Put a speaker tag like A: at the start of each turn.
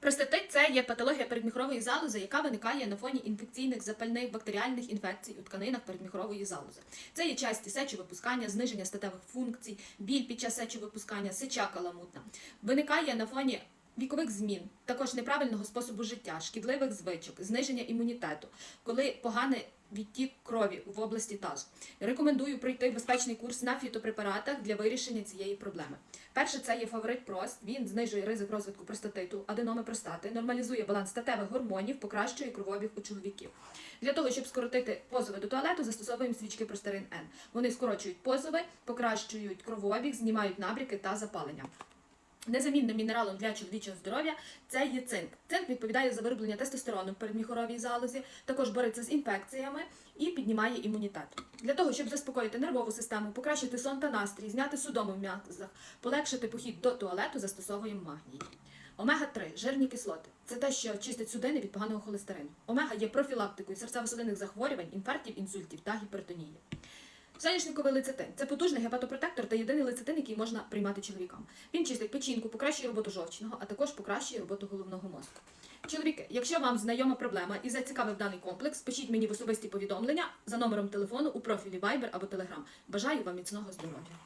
A: Простатит це є патологія передміхрової залози, яка виникає на фоні інфекційних запальних бактеріальних інфекцій у тканинах передміхрової залози. Це є часті сечовипускання, зниження статевих функцій, біль під час сечовипускання, сеча каламутна. Виникає на фоні вікових змін, також неправильного способу життя, шкідливих звичок, зниження імунітету, коли поганий відтік крові в області тазу. Рекомендую пройти безпечний курс на фітопрепаратах для вирішення цієї проблеми. Перше, це є фаворит прост. Він знижує ризик розвитку простатиту, аденоми простати, нормалізує баланс статевих гормонів, покращує кровообіг у чоловіків. Для того, щоб скоротити позови до туалету, застосовуємо свічки простарин Н. Вони скорочують позови, покращують кровообіг, знімають набряки та запалення. Незамінним мінералом для чоловічого здоров'я це є цинк. Цинк відповідає за вироблення тестостерону в передміхоровій залозі, також бореться з інфекціями і піднімає імунітет. Для того, щоб заспокоїти нервову систему, покращити сон та настрій, зняти судому в м'язах, полегшити похід до туалету, застосовуємо магній. Омега-3 жирні кислоти. Це те, що чистить судини від поганого холестерину. Омега є профілактикою серцево-судинних захворювань, інфарктів, інсультів та гіпертонії. Соняшниковий лецитин це потужний гепатопротектор та єдиний лецитин, який можна приймати чоловікам. Він чистить печінку, покращує роботу жовчного, а також покращує роботу головного мозку. Чоловіки, якщо вам знайома проблема і зацікавив даний комплекс, пишіть мені в особисті повідомлення за номером телефону у профілі Viber або Telegram. Бажаю вам міцного здоров'я.